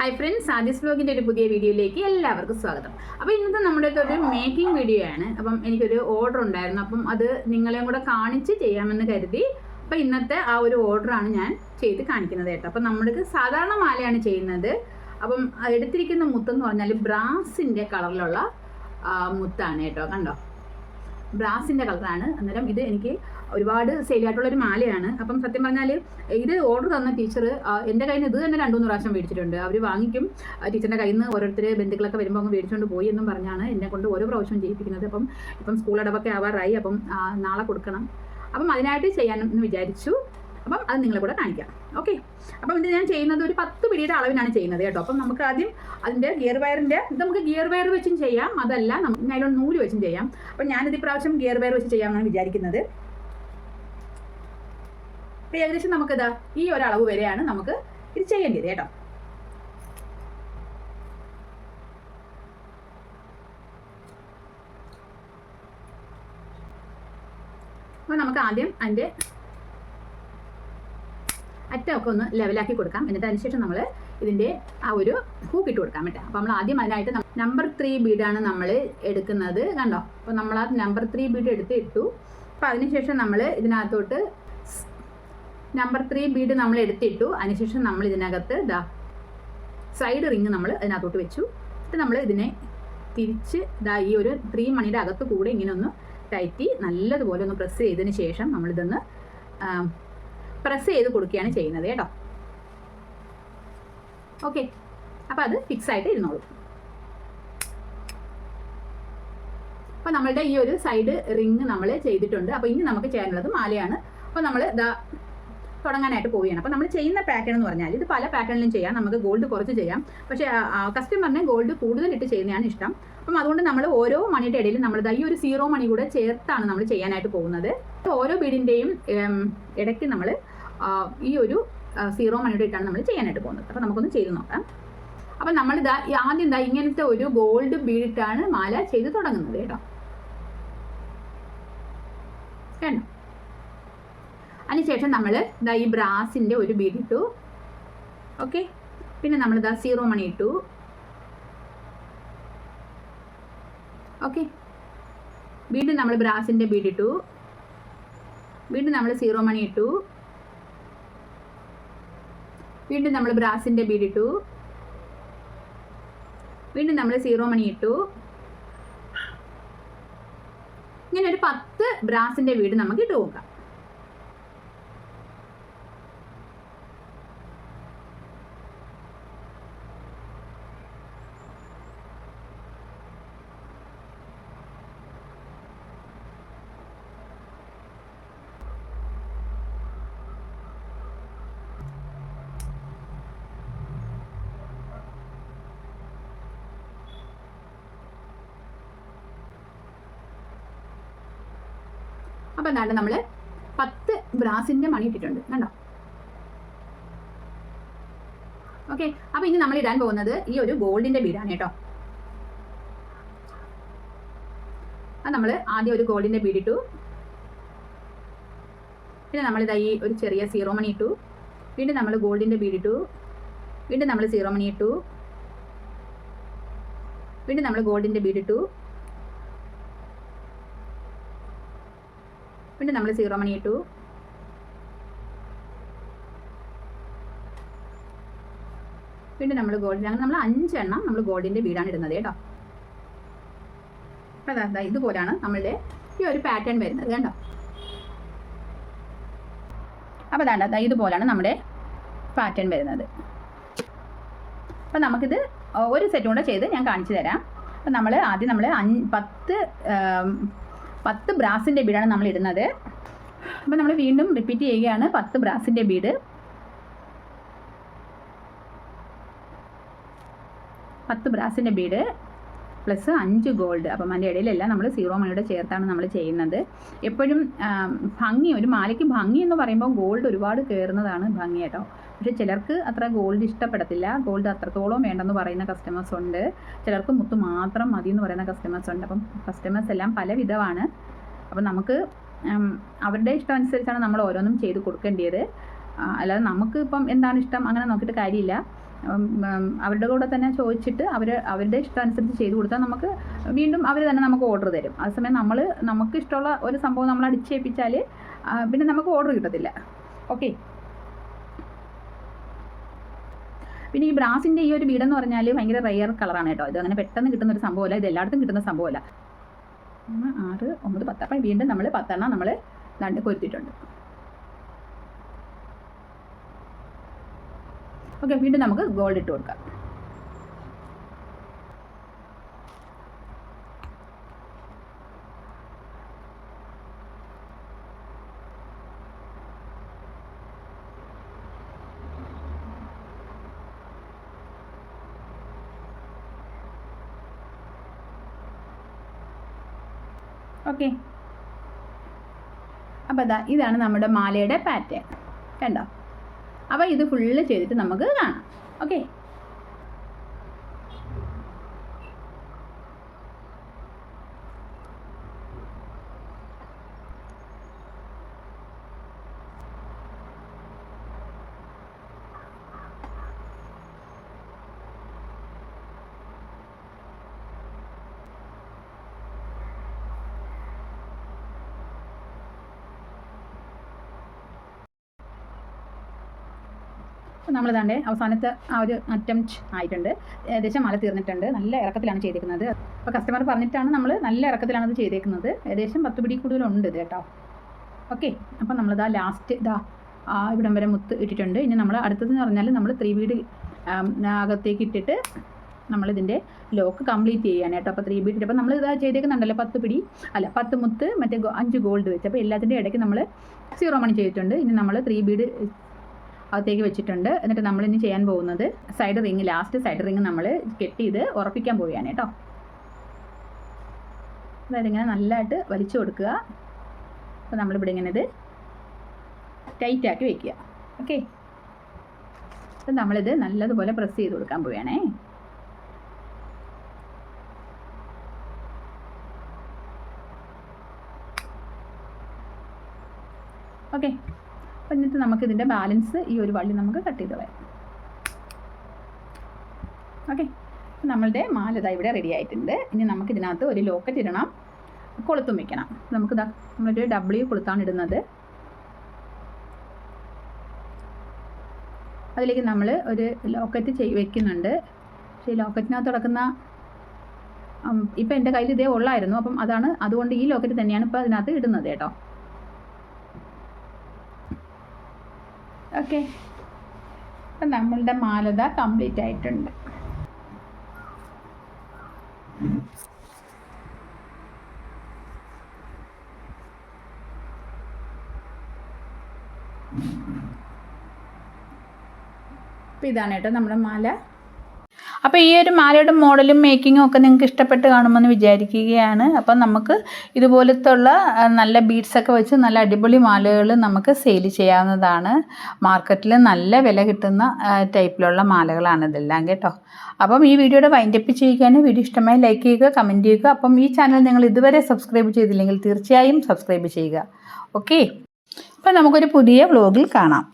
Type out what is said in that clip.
Hi friends ആദ്യസ് വ്ലോഗിന്റെ ഒരു പുതിയ വീഡിയോയിലേക്ക് എല്ലാവർക്കും സ്വാഗതം. അപ്പോൾ ഇന്നത്തെ നമ്മുടെ ഒരു മേക്കിംഗ് വീഡിയോ ആണ്. അപ്പം എനിക്കൊരു ഓർഡർ ഉണ്ടായിരുന്നു. അപ്പം അത് നിങ്ങളെയും കൂടെ കാണിച്ച് ചെയ്യാമെന്ന് കരുതി. അപ്പോൾ ഇന്നത്തെ ആ ഒരു ഓർഡറാണ് ഞാൻ ചെയ്ത് കാണിക്കുന്നത് കേട്ടോ. അപ്പം നമ്മൾക്ക് സാധാരണ മാലയാണ് ചെയ്യുന്നത്. അപ്പം എടുത്തിരിക്കുന്ന മുത്തെന്ന് പറഞ്ഞാൽ ബ്രാസിന്റെ കളറിലുള്ള മുത്താണ് കേട്ടോ. കണ്ടോ? ബ്രാസിന്റെ കളറാണ്. അന്നേരം ഇത് എനിക്ക് ഒരുപാട് സെയിലായിട്ടുള്ള ഒരു മാലയാണ്. അപ്പം സത്യം പറഞ്ഞാൽ ഇത് ഓർഡർ തന്ന ടീച്ചർ എന്റെ കയ്യിൽ നിന്ന് ഇത് തന്നെ രണ്ടു മൂന്ന് പ്രാവശ്യം മേടിച്ചിട്ടുണ്ട്. അവർ വാങ്ങിക്കും. ടീച്ചറിന്റെ കയ്യിൽ നിന്ന് ഓരോരുത്തർ ബന്ധുക്കളൊക്കെ വരുമ്പോൾ അങ്ങ് മേടിച്ചുകൊണ്ട് പോയി എന്നും പറഞ്ഞാണ് എന്നെ കൊണ്ട് ഓരോ പ്രാവശ്യം ചെയ്യിപ്പിക്കുന്നത്. അപ്പം ഇപ്പം സ്കൂൾ അടവൊക്കെ ആവാറായി. അപ്പം നാളെ കൊടുക്കണം. അപ്പം അതിനായിട്ട് ചെയ്യാനെന്ന് വിചാരിച്ചു. അപ്പം അത് നിങ്ങളെ കൂടെ കാണിക്കാം. ഓക്കെ അപ്പം ഇത് ഞാൻ ചെയ്യുന്നത് ഒരു പത്ത് പിടിയുടെ അളവിനാണ് ചെയ്യുന്നത് കേട്ടോ. അപ്പം നമുക്ക് ആദ്യം അതിന്റെ ഗിയർ വയറിന്റെ ഇത് നമുക്ക് ഗിയർ വയർ വെച്ചും ചെയ്യാം. അതല്ല നമുക്ക് നൈലോൺ നൂൽ വെച്ചും ചെയ്യാം. അപ്പം ഞാനിത് ഇപ്രാവശ്യം ഗിയർ വയർ വെച്ച് ചെയ്യാമെന്നാണ് വിചാരിക്കുന്നത്. അപ്പം ഏകദേശം നമുക്കിതാ ഈ ഒരളവ് വരെയാണ് നമുക്ക് ഇത് ചെയ്യേണ്ടത് കേട്ടോ. അപ്പോൾ നമുക്ക് ആദ്യം അതിന്റെ അറ്റമൊക്കെ ഒന്ന് ലെവലാക്കി കൊടുക്കാം. എന്നിട്ട് അതിനുശേഷം നമ്മൾ ഇതിന്റെ ആ ഒരു ഹൂക്ക് ഇട്ട് കൊടുക്കാൻ കേട്ടോ. അപ്പോൾ നമ്മൾ ആദ്യം അതിനായിട്ട് നമ്പർ ത്രീ ബീഡാണ് നമ്മൾ എടുക്കുന്നത് കണ്ടോ? അപ്പോൾ നമ്മൾ ആ നമ്പർ ത്രീ ബീഡ് എടുത്ത് ഇട്ടു. അപ്പോൾ അതിനുശേഷം നമ്മൾ ഇതിനകത്തോട്ട് നമ്പർ ത്രീ ബീഡ് നമ്മൾ എടുത്തിട്ടു. അതിനുശേഷം നമ്മൾ ഇതിനകത്ത് ഇതാ സൈഡ് റിങ് നമ്മൾ അതിനകത്തോട്ട് വെച്ചു. എന്നിട്ട് നമ്മൾ ഇതിനെ തിരിച്ച് ഇതാ ഈ ഒരു ത്രീ മണിയുടെ അകത്ത് കൂടെ ഇങ്ങനെ ഒന്ന് ടൈറ്റി നല്ലതുപോലെ ഒന്ന് പ്രസ് ചെയ്തതിന് ശേഷം നമ്മളിതൊന്ന് പ്രസ് ചെയ്ത് കൊടുക്കുകയാണ് ചെയ്യുന്നത് കേട്ടോ. ഓക്കെ അപ്പോൾ അത് ഫിക്സ് ആയിട്ട് ഇരുന്നോളൂ. അപ്പോൾ നമ്മളുടെ ഈ ഒരു സൈഡ് റിങ് നമ്മൾ ചെയ്തിട്ടുണ്ട്. അപ്പോൾ ഇനി നമുക്ക് ചെയ്യാനുള്ളത് മാലയാണ്. അപ്പോൾ നമ്മൾ ഇതാ തുടങ്ങാനായിട്ട് പോവുകയാണ്. അപ്പോൾ നമ്മൾ ചെയ്യുന്ന പാറ്റേൺ എന്ന് പറഞ്ഞാൽ ഇത് പല പാറ്റേണിലും ചെയ്യാം. നമുക്ക് ഗോൾഡ് കുറച്ച് ചെയ്യാം. പക്ഷേ കസ്റ്റമറിന് ഗോൾഡ് കൂടുതൽ ഇട്ട് ചെയ്യുന്നതാണ് ഇഷ്ടം. അപ്പം അതുകൊണ്ട് നമ്മൾ ഓരോ മണിയുടെ ഇടയിൽ നമ്മൾ ഈ ഒരു സീറോ മണി കൂടെ ചേർത്താണ് നമ്മൾ ചെയ്യാനായിട്ട് പോകുന്നത്. ഓരോ ബീഡിന്റെയും ഇടയ്ക്ക് നമ്മൾ ഈ ഒരു സീറോ മണിയുടെ ഇട്ടാണ് നമ്മൾ ചെയ്യാനായിട്ട് പോകുന്നത്. അപ്പോൾ നമുക്കൊന്ന് ചെയ്ത് നോക്കാം. അപ്പം നമ്മൾ ഇതാ ആദ്യം ഇതാ ഇങ്ങനത്തെ ഒരു ഗോൾഡ് ബീഡിട്ടാണ് മാല ചെയ്ത് തുടങ്ങുന്നത് കേട്ടോ. കേട്ടോ അതിനുശേഷം നമ്മൾ ഇതാ ഈ ബ്രാസിന്റെ ഒരു ബീഡിട്ടു. ഓക്കെ? പിന്നെ നമ്മൾ ഇതാ സീറോ മണി ഇട്ടു. ഓക്കെ? വീണ്ടും നമ്മൾ ബ്രാസിന്റെ ബീഡിട്ടു. വീണ്ടും നമ്മൾ സീറോ മണി ഇട്ടു. വീണ്ടും നമ്മൾ ബ്രാസിന്റെ ബീഡ് ഇട്ടു. വീണ്ടും നമ്മൾ സീറോ മണി ഇട്ടു. ഇങ്ങനെ ഒരു പത്ത് ബ്രാസിന്റെ വീട് നമുക്ക് ഇട്ട് നോക്കാം. അപ്പോൾ എന്താണ് നമ്മൾ പത്ത് ബ്രാസിന്റെ മണി ഇട്ടിട്ടുണ്ട്. കണ്ടോ? ഓക്കെ അപ്പോൾ ഇനി നമ്മൾ ഇടാൻ പോകുന്നത് ഈ ഒരു ഗോൾഡിന്റെ ബീഡാണ് കേട്ടോ. അത് നമ്മൾ ആദ്യം ഒരു ഗോൾഡിന്റെ ബീഡ് ഇട്ടു. പിന്നെ നമ്മളിതാ ഈ ഒരു ചെറിയ സീറോ മണി ഇട്ടു. വീണ്ടും നമ്മൾ ഗോൾഡിന്റെ ബീഡ് ഇട്ടു. വീണ്ടും നമ്മൾ സീറോ മണി ഇട്ടു. വീണ്ടും നമ്മൾ ഗോൾഡിന്റെ ബീഡ് ഇട്ടു. വീണ്ടും നമ്മൾ സീറോ മണി ഇട്ടു. പിന്നെ നമ്മൾ ഗോൾഡിൽ അങ്ങനെ നമ്മൾ അഞ്ചെണ്ണം നമ്മൾ ഗോൾഡിന്റെ വീടാണ് ഇടുന്നത് കേട്ടോ. അതാ ഇതുപോലാണ് നമ്മളുടെ ഈ ഒരു പാറ്റേൺ വരുന്നത് കണ്ടോ? അപ്പോൾ അതാണ്ട് അതാ ഇതുപോലാണ് നമ്മുടെ പാറ്റേൺ വരുന്നത്. അപ്പോൾ നമുക്കിത് ഒരു സെറ്റ് കൂടെ ചെയ്ത് ഞാൻ കാണിച്ചു തരാം. അപ്പം നമ്മൾ ആദ്യം നമ്മൾ അഞ്ച് പത്ത് പത്ത് ബ്രാസിന്റെ ബീഡാണ് നമ്മൾ ഇടുന്നത്. അപ്പോൾ നമ്മൾ വീണ്ടും റിപ്പീറ്റ് ചെയ്യുകയാണ്. പത്ത് ബ്രാസിന്റെ ബീഡ്. പത്ത് ബ്രാസിന്റെ ബീഡ് പ്ലസ് അഞ്ച് ഗോൾഡ് അപ്പം അതിന്റെ ഇടയിലെല്ലാം നമ്മൾ സീറോ മണിയുടെ ചേർത്താണ് നമ്മൾ ചെയ്യുന്നത്. എപ്പോഴും ഭംഗി ഒരു മാലയ്ക്ക് ഭംഗി എന്ന് പറയുമ്പോൾ ഗോൾഡ് ഒരുപാട് കയറുന്നതാണ് ഭംഗി കേട്ടോ. പക്ഷേ ചിലർക്ക് അത്ര ഗോൾഡ് ഇഷ്ടപ്പെടത്തില്ല. ഗോൾഡ് അത്രത്തോളം വേണ്ടെന്ന് പറയുന്ന കസ്റ്റമേഴ്സ് ഉണ്ട്. ചിലർക്ക് മുത്ത് മാത്രം മതി എന്ന് പറയുന്ന കസ്റ്റമേഴ്സ് ഉണ്ട്. അപ്പം കസ്റ്റമേഴ്സ് എല്ലാം പല വിധമാണ് അപ്പം നമുക്ക് അവരുടെ ഇഷ്ടം അനുസരിച്ചാണ് നമ്മൾ ഓരോന്നും ചെയ്ത് കൊടുക്കേണ്ടത് അല്ലാതെ നമുക്ക് ഇപ്പം എന്താണ് ഇഷ്ടം അങ്ങനെ നോക്കിയിട്ട് കാര്യമില്ല. അവരുടെ കൂടെ തന്നെ ചോദിച്ചിട്ട് അവർ അവരുടെ ഇഷ്ടം അനുസരിച്ച് ചെയ്ത് കൊടുത്താൽ നമുക്ക് വീണ്ടും അവർ തന്നെ നമുക്ക് ഓർഡർ തരും. അതേസമയം നമ്മൾ നമുക്ക് ഇഷ്ടമുള്ള ഒരു സംഭവം നമ്മൾ അടിച്ചേൽപ്പിച്ചാൽ പിന്നെ നമുക്ക് ഓർഡർ കിട്ടത്തില്ല. ഓക്കെ പിന്നെ ഈ ബ്രാസിന്റെ ഈ ഒരു വീടെന്ന് പറഞ്ഞാൽ ഭയങ്കര റയർ കളറാണ് കേട്ടോ. ഇത് അങ്ങനെ പെട്ടെന്ന് കിട്ടുന്ന ഒരു സംഭവമല്ല. ഇത് എല്ലായിടത്തും കിട്ടുന്ന സംഭവമല്ല. മൂന്ന് ആറ് ഒമ്പത് പത്ത്. അപ്പം വീണ്ടും നമ്മൾ പത്തെണ്ണം നമ്മൾ രണ്ട് കൊരുത്തിയിട്ടുണ്ട് ഓക്കെ വീണ്ടും നമുക്ക് ഗോൾഡ് ഇട്ട് കൊടുക്കാം. ഓക്കെ. അപ്പോൾ അതാ ഇതാണ് നമ്മുടെ മാലയുടെ പാറ്റേൺ. കണ്ടോ? അപ്പോൾ ഇത് ഫുള്ള് ചെയ്തിട്ട് നമുക്ക് കാണാം. ഓക്കെ? നമ്മൾ ഇതാണ്ട് അവസാനത്തെ ആ ഒരു അറ്റംപ്റ്റ് ആയിട്ടുണ്ട്. ഏകദേശം മല തീർന്നിട്ടുണ്ട്. നല്ല ഇറക്കത്തിലാണ് ചെയ്തേക്കുന്നത്. അപ്പോൾ കസ്റ്റമർ പറഞ്ഞിട്ടാണ് നമ്മൾ നല്ല ഇറക്കത്തിലാണ് ഇത് ചെയ്തേക്കുന്നത്. ഏകദേശം പത്ത് പിടി കൂടുതലുണ്ട് ഇത് കേട്ടോ. ഓക്കെ അപ്പോൾ നമ്മളിതാ ലാസ്റ്റ് ഇതാ ഇവിടം വരെ മുത്ത് ഇട്ടിട്ടുണ്ട്. ഇനി നമ്മൾ അടുത്തതെന്ന് പറഞ്ഞാൽ നമ്മൾ ത്രീ ബീഡ് അകത്തേക്ക് ഇട്ടിട്ട് നമ്മളിതിന്റെ ലോക്ക് കംപ്ലീറ്റ് ചെയ്യാൻ കേട്ടോ. അപ്പോൾ ത്രീ ബീഡ് അപ്പോൾ നമ്മൾ ഇതാ ചെയ്തേക്കുന്നുണ്ടല്ലോ പത്ത് പിടി. അല്ല പത്ത് മുത്ത് മറ്റേ അഞ്ച് ഗോൾഡ് വെച്ച്. അപ്പോൾ എല്ലാത്തിന്റെ ഇടയ്ക്ക് നമ്മൾ സീറോ മണി ചെയ്തിട്ടുണ്ട്. ഇനി നമ്മൾ ത്രീ ബീഡ് അകത്തേക്ക് വെച്ചിട്ടുണ്ട്. എന്നിട്ട് നമ്മൾ ഇനി ചെയ്യാൻ പോകുന്നത് side ring last side ring നമ്മൾ കെട്ടി ഇത് ഉറപ്പിക്കാൻ പോവുകയാണ് കേട്ടോ. അതായത് ഇങ്ങനെ നല്ലതായിട്ട് വലിച്ചു കൊടുക്കുക. അപ്പോൾ നമ്മളിവിടെ ഇങ്ങനെ ഇത് ടൈറ്റാക്കി വെക്കുക. ഓക്കെ അപ്പം നമ്മളിത് നല്ലതുപോലെ പ്രസ് ചെയ്ത് കൊടുക്കാൻ പോവുകയാണേ. ഓക്കെ അപ്പം നമുക്ക് ഇതിന്റെ ബാലൻസ് ഈ ഒരു വള്ളി നമുക്ക് കട്ട് ചെയ്ത് കളയാം ഓക്കെ നമ്മളുടെ മാലത ഇവിടെ റെഡി ആയിട്ടുണ്ട്. ഇനി നമുക്ക് ഇതിനകത്ത് ഒരു ലോക്കറ്റ് ഇടണം. കൊളുത്തും വെക്കണം. നമുക്ക് നമ്മളൊരു ഡബ്ല്യു കൊളുത്താണ് ഇടുന്നത്. അതിലേക്ക് നമ്മൾ ഒരു ലോക്കറ്റ് ചെയ് വെക്കുന്നുണ്ട്. പക്ഷേ ഈ ലോക്കറ്റിനകത്ത് കിടക്കുന്ന ഇപ്പം എന്റെ കയ്യിൽ ഇതേ ഉള്ളായിരുന്നു. അപ്പം അതാണ് അതുകൊണ്ട് ഈ ലോക്കറ്റ് തന്നെയാണ് ഇപ്പോൾ അതിനകത്ത് ഇടുന്നത് കേട്ടോ. ഓക്കെ. അപ്പം നമ്മളുടെ മാലത കംപ്ലീറ്റ് ആയിട്ടുണ്ട്. ഇതാണ് കേട്ടോ നമ്മുടെ മാല. അപ്പോൾ ഈ ഒരു മാലയുടെ മോഡലും മേക്കിങ്ങും ഒക്കെ നിങ്ങൾക്ക് ഇഷ്ടപ്പെട്ട് കാണുമെന്ന് വിചാരിക്കുകയാണ്. അപ്പം നമുക്ക് ഇതുപോലത്തുള്ള നല്ല ബീഡ്സൊക്കെ വെച്ച് നല്ല അടിപൊളി മാലകൾ നമുക്ക് സെയിൽ ചെയ്യാവുന്നതാണ്. മാർക്കറ്റിൽ നല്ല വില കിട്ടുന്ന ടൈപ്പിലുള്ള മാലകളാണ് ഇതെല്ലാം കേട്ടോ. അപ്പം ഈ വീഡിയോയുടെ വൈൻഡപ്പ് ചെയ്യുകയാണ്. വീഡിയോ ഇഷ്ടമായി ലൈക്ക് ചെയ്യുക കമന്റ് ചെയ്യുക. അപ്പം ഈ ചാനൽ നിങ്ങൾ ഇതുവരെ സബ്സ്ക്രൈബ് ചെയ്തില്ലെങ്കിൽ തീർച്ചയായും സബ്സ്ക്രൈബ് ചെയ്യുക. ഓക്കെ അപ്പം നമുക്കൊരു പുതിയ വ്ലോഗിൽ കാണാം.